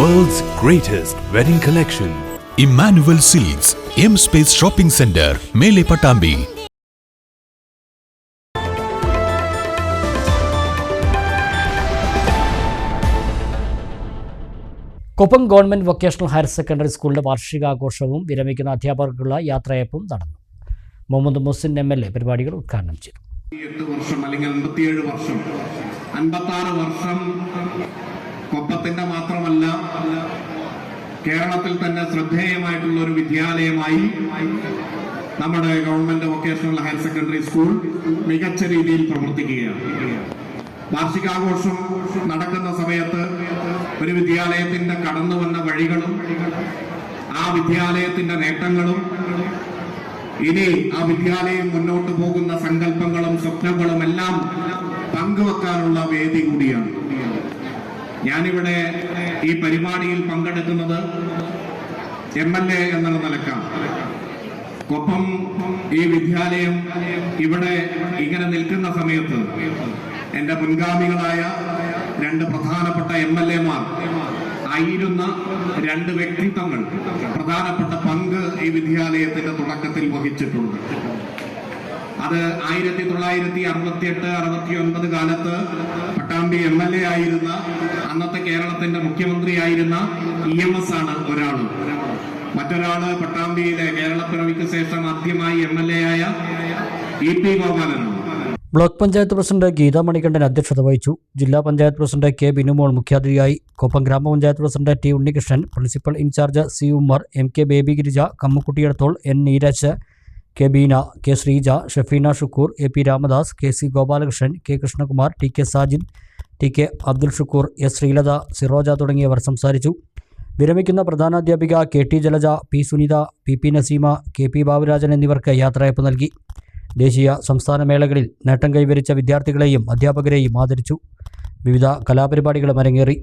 World's greatest wedding collection Emmanuel Silks M space shopping centre മേലെ Pattambi Koppam government vocational higher secondary സ്കൂളിന്റെ വാർഷികാഘോഷവും വിരമിക്കുന്ന അധ്യാപകർക്കുള്ള യാത്രയപ്പും നടന്നു. Muhammad Muhsin M L A പരിപാടികൾ ഉദ്ഘാടനം ചെയ്തു. എട്ട് വർഷം അല്ലെങ്കിൽ അൻപത്തിയേഴ് വർഷം അൻപത്താറ് വർഷം കൊപ്പത്തിന്റെ മാത്രമല്ല കേരളത്തിൽ തന്നെ ശ്രദ്ധേയമായിട്ടുള്ള ഒരു വിദ്യാലയമായി നമ്മുടെ government vocational higher secondary school മികച്ച രീതിയിൽ പ്രവർത്തിക്കുകയാണ്. വാർഷികാഘോഷം നടക്കുന്ന സമയത്ത് ഒരു വിദ്യാലയത്തിന്റെ കടന്നു വന്ന വഴികളും ആ വിദ്യാലയത്തിന്റെ നേട്ടങ്ങളും ഇനി ആ വിദ്യാലയം മുന്നോട്ട് പോകുന്ന സങ്കല്പങ്ങളും സ്വപ്നങ്ങളും എല്ലാം പങ്കുവെക്കാനുള്ള വേദി കൂടിയാണ്. ഞാനിവിടെ ഈ പരിപാടിയിൽ പങ്കെടുക്കുന്നത് എം എൽ എ എന്നുള്ള നിലക്കാണ്. ഒപ്പം ഈ വിദ്യാലയം ഇവിടെ ഇങ്ങനെ നിൽക്കുന്ന സമയത്ത് എന്റെ മുൻഗാമികളായ രണ്ട് പ്രധാനപ്പെട്ട എം എൽ എമാർ ആയിരുന്ന രണ്ട് വ്യക്തിത്വങ്ങൾ പ്രധാനപ്പെട്ട പങ്ക് ഈ വിദ്യാലയത്തിന്റെ തുടക്കത്തിൽ വഹിച്ചിട്ടുണ്ട്. അത് ആയിരത്തി തൊള്ളായിരത്തി അറുപത്തി എട്ട് അറുപത്തി ഒൻപത് കാലത്ത് പട്ടാമ്പി എം എൽ എ ആയിരുന്ന അന്നത്തെ കേരളത്തിന്റെ മുഖ്യമന്ത്രിയായിരുന്ന ഇ എം എസ് ആണ് ഒരാൾ മറ്റൊരാൾ പട്ടാമ്പിയിലെ കേരളപ്പിറവിക്ക് ശേഷം ആദ്യമായി എം എൽ എ ആയ ഇ പി ഗോപാലനാണ് ബ്ലോക്ക് പഞ്ചായത്ത് പ്രസിഡന്റ് ഗീതാ മണികണ്ഠൻ അധ്യക്ഷത വഹിച്ചു. ജില്ലാ പഞ്ചായത്ത് പ്രസിഡന്റ് കെ ബിനുമോൾ മുഖ്യാതിഥിയായി. കൊപ്പം ഗ്രാമപഞ്ചായത്ത് president T Unnikrishnan principal in charge C Ummer M K Baby Girija Kammukuttiyadathol N Neeraj K Beena K Sreeja Shafeena Shukkoor A P Ramadas K C Gopalakrishnan K Krishnakumar T K Sajid T K Abdul Shukkoor S Sreelatha Siroja തുടങ്ങിയവർ സംസാരിച്ചു. വിരമിക്കുന്ന പ്രധാനാധ്യാപിക K T Jalaja P Sunitha P P Naseema K P Baburajan എന്നിവർക്ക് യാത്രയപ്പ് നൽകി. ദേശീയ സംസ്ഥാന മേളകളിൽ നേട്ടം കൈവരിച്ച വിദ്യാർത്ഥികളെയും അധ്യാപകരെയും ആദരിച്ചു. വിവിധ കലാപരിപാടികളും അരങ്ങേറി.